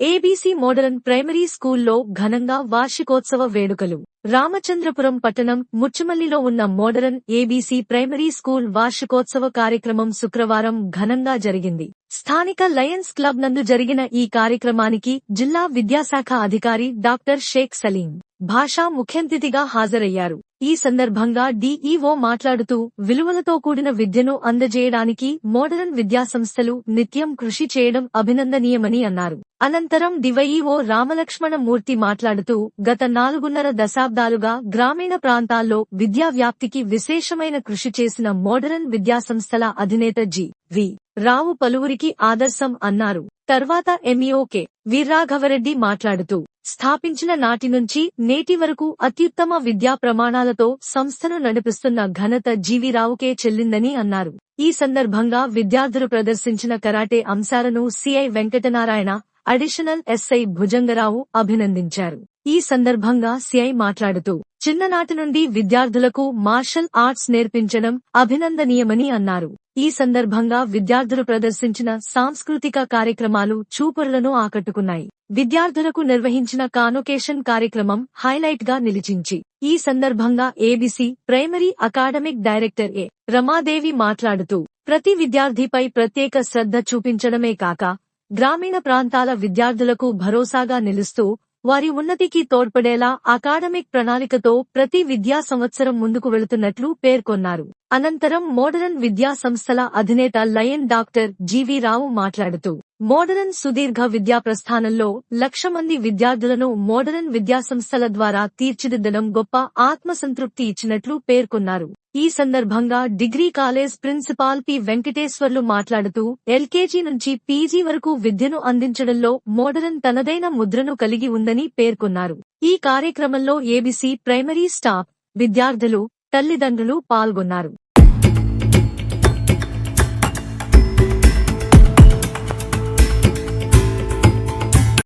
ABC modern primary స్కూల్లో ఘనంగా వార్షికోత్సవ వేడుకలు. రామచంద్రపురం పట్టణం ముచ్చుమల్లిలో ఉన్న మోడరన్ ఏబీసీ ప్రైమరీ స్కూల్ వార్షికోత్సవ కార్యక్రమం శుక్రవారం ఘనంగా జరిగింది. స్థానిక లయన్స్ క్లబ్ నందు జరిగిన ఈ కార్యక్రమానికి జిల్లా విద్యాశాఖ అధికారి డాక్టర్ షేక్ సలీం భాషా ముఖ్యంతిథిగా హాజరయ్యారు. ఈ సందర్భంగా డీఈఓ మాట్లాడుతూ విలువలతో కూడిన విద్యను అందజేయడానికి మోడరన్ విద్యాసంస్థలు నిత్యం కృషి చేయడం అభినందనీయమని అన్నారు. అనంతరం డివైఈఓ రామలక్ష్మణ మూర్తి మాట్లాడుతూ గత నాలుగున్నర దశాబ్దాలుగా గ్రామీణ ప్రాంతాల్లో విద్యా వ్యాప్తికి విశేషమైన కృషి చేసిన మోడరన్ విద్యాసంస్థల అధినేత జి. వి. రావు పలువురికి ఆదర్శం అన్నారు. తర్వాత ఎంఈఓకే వీర్రాఘవరెడ్డి మాట్లాడుతూ స్థాపించిన నాటి నుంచి నేటి వరకు అత్యుత్తమ విద్యా ప్రమాణాలతో సంస్థను నడిపిస్తున్న ఘనత జీవీరావుకే చెల్లిందని అన్నారు. ఈ సందర్భంగా విద్యార్థులు ప్రదర్శించిన కరాటే అంశాలను CI Venkatanarayana additional SI Bhujangarao అభినందించారు. ఈ సందర్భంగా సిఐ మాట్లాడుతూ చిన్ననాటి నుండి విద్యార్థులకు మార్షల్ ఆర్ట్స్ నేర్పించడం అభినందనీయమని అన్నారు. ఈ సందర్భంగా విద్యార్థులు ప్రదర్శించిన సాంస్కృతిక కార్యక్రమాలు చూపరులను ఆకట్టుకున్నాయి. విద్యార్థులకు నిర్వహించిన కానొకేషన్ కార్యక్రమం హైలైట్గా నిలిచించి ఈ సందర్భంగా ABC primary academic director A Ramadevi మాట్లాడుతూ ప్రతి విద్యార్థిపై ప్రత్యేక శ్రద్ధ చూపించడమే కాక గ్రామీణ ప్రాంతాల విద్యార్థులకు భరోసాగా నిలుస్తూ వారి ఉన్నతికి తోడ్పడేలా అకాడమిక్ ప్రణాళికతో ప్రతి విద్యా సంవత్సరం ముందుకు వెళుతున్నట్లు పేర్కొన్నారు. అనంతరం మోడరన్ విద్యా సంస్థల అధినేత లయన్ డాక్టర్ జీవి రావు మాట్లాడుతూ మోడరన్ సుదీర్ఘ విద్యా ప్రస్థానంలో లక్ష మంది విద్యార్థులను మోడరన్ విద్యాసంస్థల ద్వారా తీర్చిదిద్దడం గొప్ప ఆత్మసంతృప్తి ఇచ్చినట్లు పేర్కొన్నారు. ఈ సందర్భంగా degree college principal P. Venkateswarlu మాట్లాడుతూ ఎల్కేజీ నుంచి పీజీ వరకు విద్యను అందించడంలో మోడరన్ తనదైన ముద్రను కలిగి ఉందని పేర్కొన్నారు. ఈ కార్యక్రమంలో ఏబీసీ ప్రైమరీ స్టాఫ్ విద్యార్థులు తల్లిదండ్రులు పాల్గొన్నారు.